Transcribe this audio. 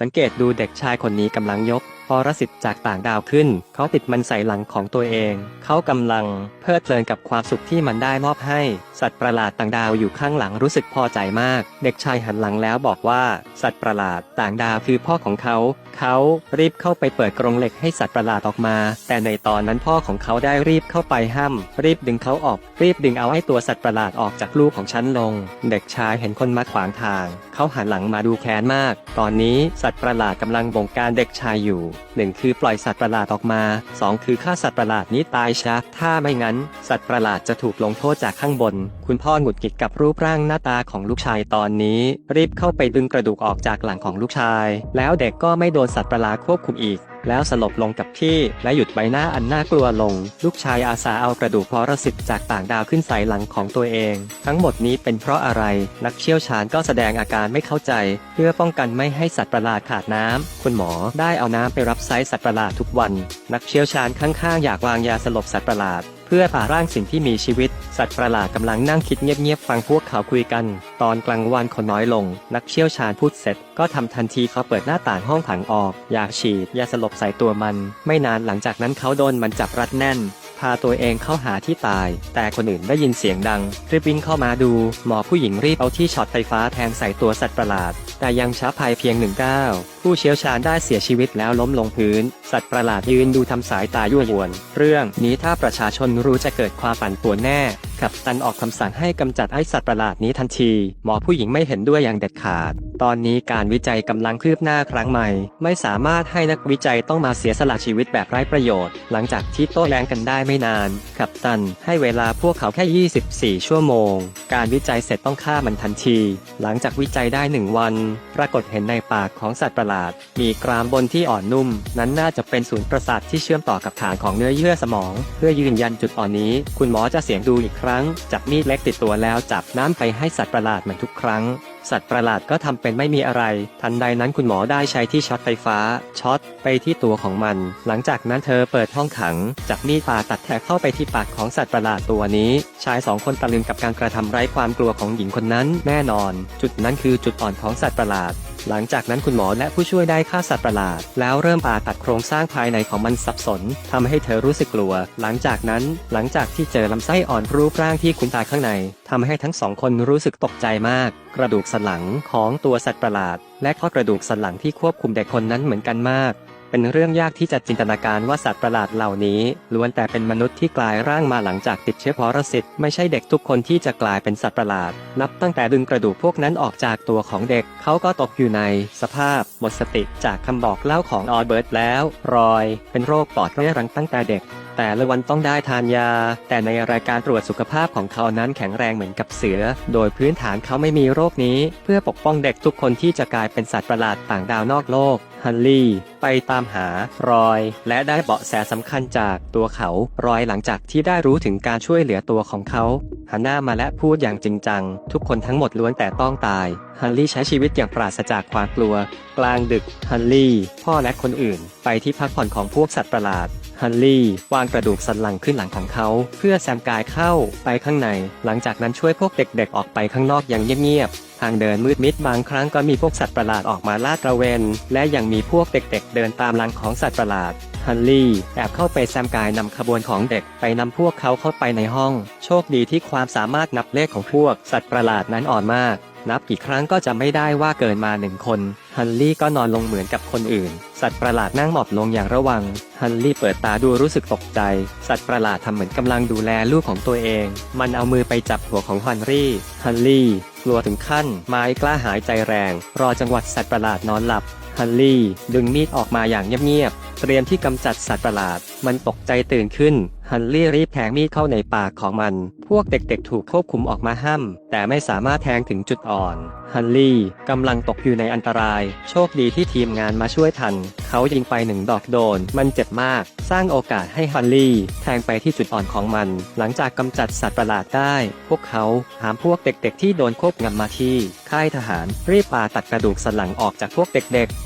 สังเกตดูเด็กชายคนนี้กำลังยกปรสิตจากต่างดาวขึ้น เขาติดมันใส่หลังของตัวเอง เขากำลังเพลิดเพลินกับความสุขที่มันได้มอบให้ สัตว์ประหลาดต่างดาวอยู่ข้างหลังรู้สึกพอใจมาก เด็กชายหันหลังแล้วบอกว่า สัตว์ประหลาดต่างดาวคือพ่อของเขา เขารีบเข้าไปเปิดกรงเหล็กให้สัตว์ประหลาดออกมา แต่ในตอนนั้นพ่อของเขาได้รีบเข้าไปห้าม รีบดึงเขาออก รีบดึงเอาไอ้ตัวสัตว์ประหลาดออกจากลูกของฉันลง เด็กชายเห็นคนมาขวางทาง เขาหันหลังมาดูแค้นมาก ตอนนี้สัตว์ประหลาดกำลังบงการเด็กชายอยู่หนึ่งคือปล่อยสัตว์ประหลาดออกมาสองคือฆ่าสัตว์ประหลาดนี้ตายชะ ถ้าไม่งั้น สัตว์ประหลาดจะถูกลงโทษจากข้างบน คุณพ่อหงุดหงิดกับรูปร่างหน้าตาของลูกชายตอนนี้ รีบเข้าไปดึงกระดูกออกจากหลังของลูกชาย แล้วเด็กก็ไม่โดนสัตว์ประหลาดควบคุมอีก แล้วสลบลงกับที่ และหยุดใบหน้าอันน่ากลัวลง ลูกชายอาสาเอากระดูกพรสิตจากต่างดาวขึ้นใส่หลังของตัวเอง ทั้งหมดนี้เป็นเพราะอะไร นักเชี่ยวชาญก็แสดงอาการไม่เข้าใจ เพื่อป้องกันไม่ให้สัตว์ประหลาดขาดน้ำคุณหมอได้เอาน้ำไปรับไซส์สัตว์ประหลาดทุกวัน นักเชี่ยวชาญข้างๆอยากวางยาสลบสัตว์ประหลาด เพื่อผ่าร่างสิ่งที่มีชีวิต สัตว์ประหลาดกำลังนั่งคิดเงียบๆฟังพวกเขาคุยกันตอนกลางวันคนน้อยลง นักเชี่ยวชาญพูดเสร็จ ก็ทำทันทีเขาเปิดหน้าต่างห้องผังออก อยากฉีดยาสลบใส่ตัวมัน ไม่นานหลังจากนั้นเขาโดนมันจับรัดแน่น พาตัวเองเข้าหาที่ตาย แต่คนอื่นได้ยินเสียงดังรีบวิ่งเข้ามาดู หมอผู้หญิงรีบเอาที่ช็อตไฟฟ้าแทงใส่ตัวสัตว์ประหลาด แต่ยังช้าภายเพียงหนึ่งก้าวผู้เชี่ยวชาญได้เสียชีวิตแล้วล้มลงพื้น สัตว์ประหลาดยืนดูทำสายตายั่วยวน เรื่องนี้ถ้าประชาชนรู้จะเกิดความปั่นป่วนแน่ขับตันออกคำสั่งให้กำจัดไอสัตว์ประหลาดนี้ทันที หมอผู้หญิงไม่เห็นด้วยอย่างเด็ดขาดตอนนี้การวิจัยกำลังคืบหน้าครั้งใหม่ ไม่สามารถให้นักวิจัยต้องมาเสียสละชีวิตแบบไร้ประโยชน์ หลังจากที่โต้แย้งกันได้ไม่นาน ขับตันให้เวลาพวกเขาแค่ 24 ชั่วโมง การวิจัยเสร็จต้องฆ่ามันทันที หลังจากวิจัยได้หนึ่งวัน ปรากฏเห็นในปากของสัตว์ประหลาด มีกรามบนที่อ่อนนุ่ม นั้นน่าจะเป็นศูนย์ประสาทที่เชื่อมต่อกับฐานของเนื้อเยื่อสมอง เพื่อยืนยันจุดอ่อนนี้ คุณหมอจะเสียงดูอีกครั้งจับมีดเล็กติดตัวแล้วจับน้ำไปให้สัตว์ประหลาดเหมือนทุกครั้ง สัตว์ประหลาดก็ทำเป็นไม่มีอะไร ทันใดนั้นคุณหมอได้ใช้ที่ช็อตไฟฟ้า ช็อตไปที่ตัวของมัน หลังจากนั้นเธอเปิดห้องขัง จับมีดปาตัดแทะเข้าไปที่ปากของสัตว์ประหลาดตัวนี้ ชายสองคนตะลึงกับการกระทำไร้ความกลัวของหญิงคนนั้นแน่นอน จุดนั้นคือจุดอ่อนของสัตว์ประหลาดหลังจากนั้นคุณหมอและผู้ช่วยได้ฆ่าสัตว์ประหลาด แล้วเริ่มผ่าตัดโครงสร้างภายในของมันสับสนทำให้เธอรู้สึกกลัว หลังจากนั้น หลังจากที่เจอลำไส้อ่อนรูปร่างที่คุณตาข้างในทำให้ทั้งสองคนรู้สึกตกใจมาก กระดูกสันหลังของตัวสัตว์ประหลาด และข้อกระดูกสันหลังที่ควบคุมเด็กคนนั้นเหมือนกันมาก เป็นเรื่องยากที่จะจินตนาการว่าสัตว์ประหลาดเหล่านี้ล้วนแต่เป็นมนุษย์ที่กลายร่างมาหลังจากติดเชื้อพรสิตไม่ใช่เด็กทุกคนที่จะกลายเป็นสัตว์ประหลาด นับตั้งแต่ดึงกระดูกพวกนั้นออกจากตัวของเด็กเขาก็ตกอยู่ในสภาพหมดสติจากคำบอกเล่าของออเบิร์ตแล้ว รอย เป็นโรคปอดเรื้อรังตั้งแต่เด็ก แต่ละวันต้องได้ทานยา แต่ในรายการตรวจสุขภาพของเขานั้นแข็งแรงเหมือนกับเสือ โดยพื้นฐานเขาไม่มีโรคนี้ เพื่อปกป้องเด็กทุกคนที่จะกลายเป็นสัตว์ประหลาดต่างดาวนอกโลก ฮันลี่ไปตามหารอย และได้เบาะแสสำคัญจากตัวเขารอยหลังจากที่ได้รู้ถึงการช่วยเหลือตัวของเขาหันหน้ามาและพูดอย่างจริงจัง ทุกคนทั้งหมดล้วนแต่ต้องตายฮันลี่ใช้ชีวิตอย่างปราศจากความกลัว กลางดึกฮันลี่พ่อและคนอื่น ไปที่พักผ่อนของพวกสัตว์ประหลาดฮันลี่วางกระดูกสันหลังขึ้นหลังของเขา เพื่อแซมกายเข้าไปข้างใน หลังจากนั้นช่วยพวกเด็กๆออกไปข้างนอกอย่างเงียบๆทางเดินมืดมิดบางครั้งก็มีพวกสัตว์ประหลาดออกมาลาดตระเวน และยังมีพวกเด็กๆ เดินตามหลังของสัตว์ประหลาดฮันลี่แอบเข้าไปแซมกายนำขบวนของเด็กไปนำพวกเขาเข้าไปในห้อง โชคดีที่ความสามารถนับเลขของพวกสัตว์ประหลาดนั้นอ่อนมาก นับกี่ครั้งก็จะไม่ได้ว่าเกินมาหนึ่งคน ฮันลี่ก็นอนลงเหมือนกับคนอื่น สัตว์ประหลาดนั่งหมอบลงอย่างระวัง ฮันลี่เปิดตาดูรู้สึกตกใจ สัตว์ประหลาดทำเหมือนกำลังดูแลลูกของตัวเอง มันเอามือไปจับหัวของฮันรี่ ฮันลี่กลัวถึงขั้น ไม้กล้าหายใจแรง รอจังหวัดสัตว์ประหลาดนอนหลับ ฮันลี่ดึงมีดออกมาอย่างเงียบๆ เตรียมที่กำจัดสัตว์ประหลาด มันตกใจตื่นขึ้นฮันลี่รีบแทงมีดเข้าในปากของมัน พวกเด็กๆถูกควบคุมออกมาห้ามแต่ไม่สามารถแทงถึงจุดอ่อน ฮันลี่กำลังตกอยู่ในอันตราย โชคดีที่ทีมงานมาช่วยทัน เขายิงไปหนึ่งดอกโดน มันเจ็บมาก สร้างโอกาสให้ฮันลี่แทงไปที่จุดอ่อนของมัน หลังจากกำจัดสัตว์ประหลาดได้ พวกเขาหามพวกเด็กๆ ที่โดนควบงำมาที่ค่ายทหารรีบปาตัดกระดูกสันหลังออกจากพวกเด็กๆ